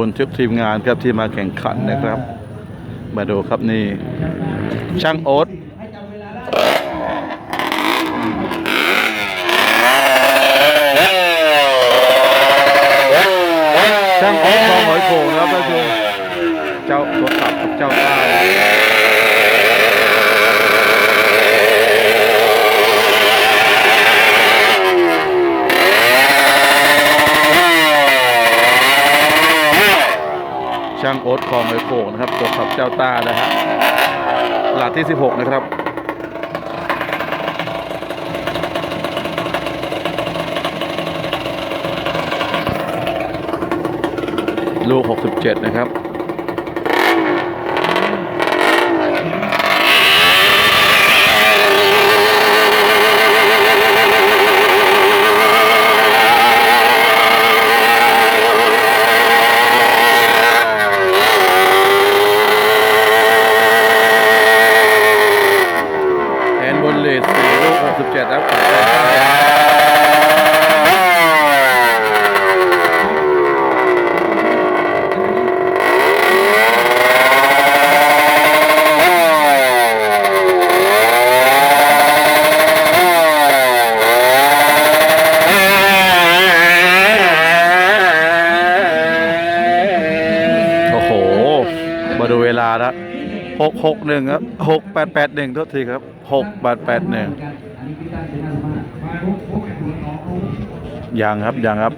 คุณทุกทีมงานครับที่มาแข่งขันนะครับ มาดูครับนี่ ช่างโอ๊ตช่างโอ๊ตของหอยโขงนะครับท่านผู้ชมเจ้าตัวขับกับเจ้าต้า ช่างโอ๊ตของไอโขงนะครับตัวขับเจ้าต้านะฮะหลาดที่ 16 นะครับลูก 67 นะครับ แอนบนู67ครับโอ้โห มาดูเวลาแล้ว หกหกหนึ่งครับหกแปดแปดหนึ่งโทษทีครับหกแปดแปดหนึ่งยังครับยังครับ